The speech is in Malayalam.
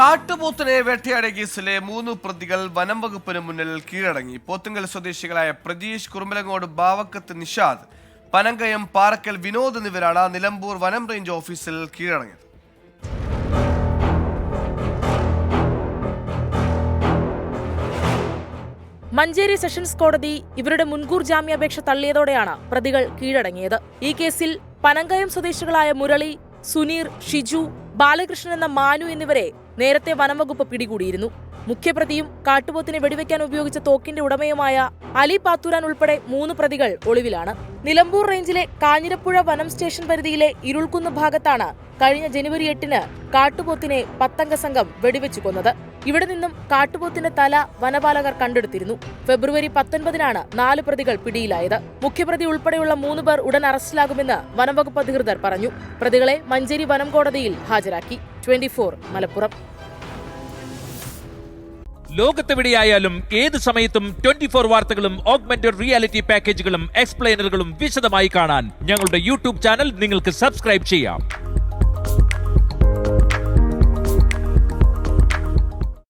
കാട്ടുപോത്തിനെ വേട്ടയാടിയ കേസിലെ മൂന്ന് പ്രതികൾ വനം വകുപ്പിന് മുന്നിൽ കീഴടങ്ങി. പോത്തുങ്കൽ സ്വദേശികളായ പ്രജീഷ് കുറുമ്പലങ്ങോട് ബാവക്കത്ത് നിഷാദ് പനങ്കയം പാറക്കൽ വിനോദ് എന്നിവരാണ് നിലമ്പൂർ വനം റേഞ്ച് ഓഫീസിൽ കീഴടങ്ങിയത്. മഞ്ചേരി സെഷൻസ് കോടതി ഇവരുടെ മുൻകൂർ ജാമ്യാപേക്ഷ തള്ളിയതോടെയാണ് പ്രതികൾ കീഴടങ്ങിയത്. ഈ കേസിൽ പനങ്കയം സ്വദേശികളായ മുരളി സുനീർ ഷിജു ബാലകൃഷ്ണൻ എന്ന മാനു എന്നിവരെ നേരത്തെ വനംവകുപ്പ് പിടികൂടിയിരുന്നു. മുഖ്യപ്രതിയും കാട്ടുപോത്തിനെ വെടിവെക്കാൻ ഉപയോഗിച്ച തോക്കിന്റെ ഉടമയുമായ അലി പാത്തൂരാൻ ഉൾപ്പെടെ മൂന്ന് പ്രതികൾ ഒളിവിലാണ്. നിലമ്പൂർ റേഞ്ചിലെ കാഞ്ഞിരപ്പുഴ വനം സ്റ്റേഷൻ പരിധിയിലെ ഇരുൾക്കുന്ന് ഭാഗത്താണ് കഴിഞ്ഞ ജനുവരി എട്ടിന് കാട്ടുപോത്തിനെ പത്തംഗ സംഘം വെടിവെച്ചു കൊന്നത്. ഇവിടെ നിന്നും കാട്ടുപോത്തിന്റെ തല വനപാലകർ കണ്ടെടുത്തിരുന്നു. ഫെബ്രുവരി പത്തൊൻപതിനാണ് നാല് പ്രതികൾ പിടിയിലായത്. മുഖ്യപ്രതി ഉൾപ്പെടെയുള്ള മൂന്ന് പേർ ഉടൻ അറസ്റ്റിലാകുമെന്ന് വനംവകുപ്പ് അധികൃതർ പറഞ്ഞു. പ്രതികളെ മഞ്ചേരി വനം കോടതിയിൽ ഹാജരാക്കി. ട്വന്റി മലപ്പുറം. ലോകത്തെവിടെയായാലും ഏത് സമയത്തും ട്വന്റി ഫോർ വാർത്തകളും ഓഗ്മെന്റഡ് റിയാലിറ്റി പാക്കേജുകളും എക്സ്പ്ലെയിനറുകളും വിശദമായി കാണാൻ ഞങ്ങളുടെ യൂട്യൂബ് ചാനൽ നിങ്ങൾക്ക് സബ്സ്ക്രൈബ് ചെയ്യാം.